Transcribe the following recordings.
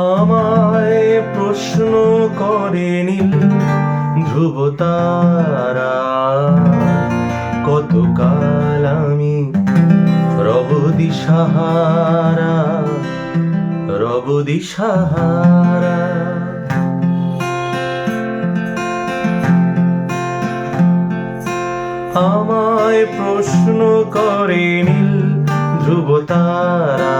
আমায় প্রশ্ন করে নীল ধ্রুব তারা। কতকাল আমি রব দিশাহারা রব দিশাহারা। আমায় প্রশ্ন করে নীল ধ্রুব কতকাল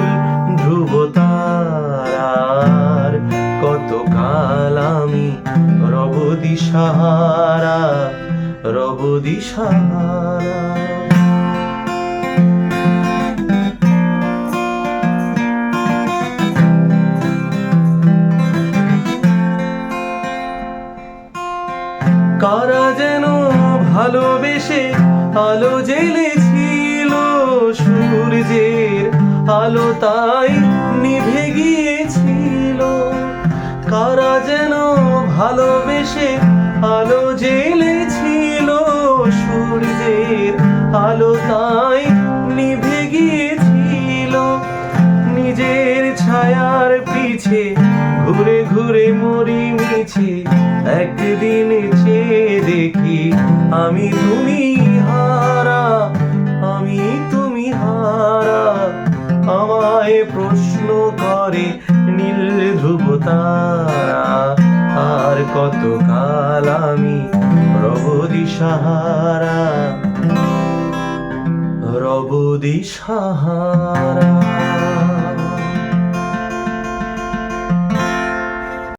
দিশাহারা, রব দিশাহারা। কারা যেন ভালোবেসে আলো জ্বেলেছিল সূর্যের আলো তাই নিভে গিয়েছিল। কারা যেন ভালোবেসে আলো জ্বেলেছিল সূর্যের আলো তাই নিভে গিয়েছিল। নিজের ছায়ার পিছে ঘুরে ঘুরে মরি মিছে, একদিন চেয়ে দেখি আমি তুমি হারা, আমি তুমি হারা। আমায় প্রশ্ন করে নীল ধ্রুব তারা। আর কতকাল আমি রবদি সাহারা রবদি দিশাহারা।